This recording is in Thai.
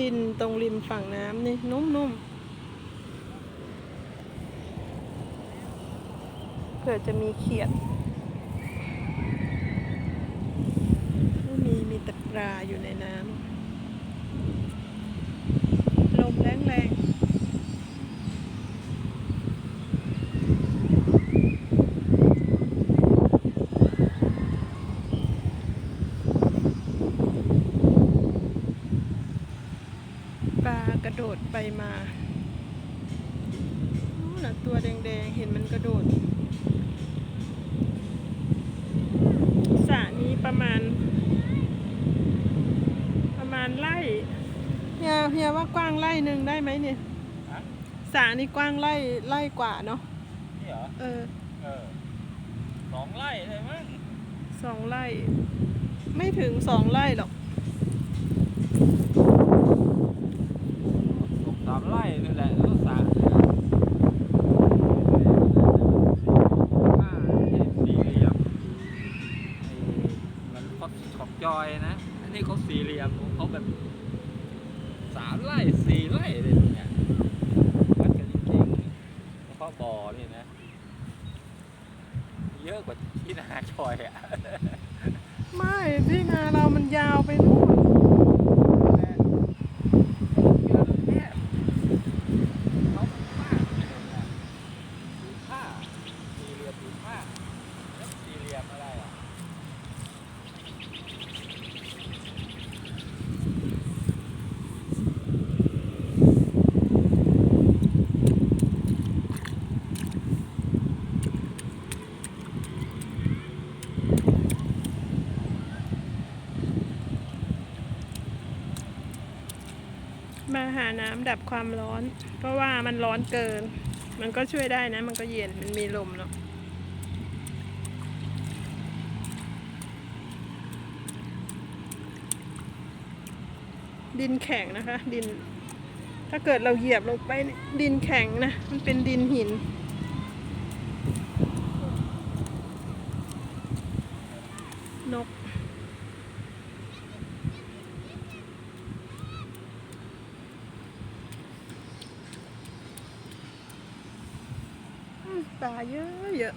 ดินตรงริมฝั่งน้ำนี่ นุ่มๆเผื่อจะมีเขียดมีมีแตะปลาอยู่ในน้ำลมแรงๆ ปลากระโดดไปมาอู้น่ะตัวแดงๆ เห็นมันกระโดดสระนี้ประมาณ ประมาณไร่เฮียเฮียว่ากว้างไร่หนึ่งได้ไหมเนี่ยฮะสระนี้กว้างไร่ไร่กว่าเนาะนี่เหรอ เออเออสองไร่เลยมั้งสองไร่ ไม่ถึงสองไร่หรอก สองสามไร่นี่แหละแล้วก็สามห้าสี่เหลี่ยมมันเขาของจอยนะ อันนี้เขาสี่เหลี่ยมของเขาแบบสามไร่สี่ไร่เลยเนี่ยวัดกันจริงๆเฉพาะบ่อนี่นะ เยอะกว่าที่นาจอยอะ ไม่ที่นาเรามันยาวไปนู่น มาหาน้ำดับความร้อน เพราะว่ามันร้อนเกิน มันก็ช่วยได้นะ มันก็เย็น มันมีลมเนาะดินแข็งนะคะ ดิน ถ้าเกิดเราเหยียบลงไปดินแข็งนะ มันเป็นดินหิน นก ตาเยอะเยอะ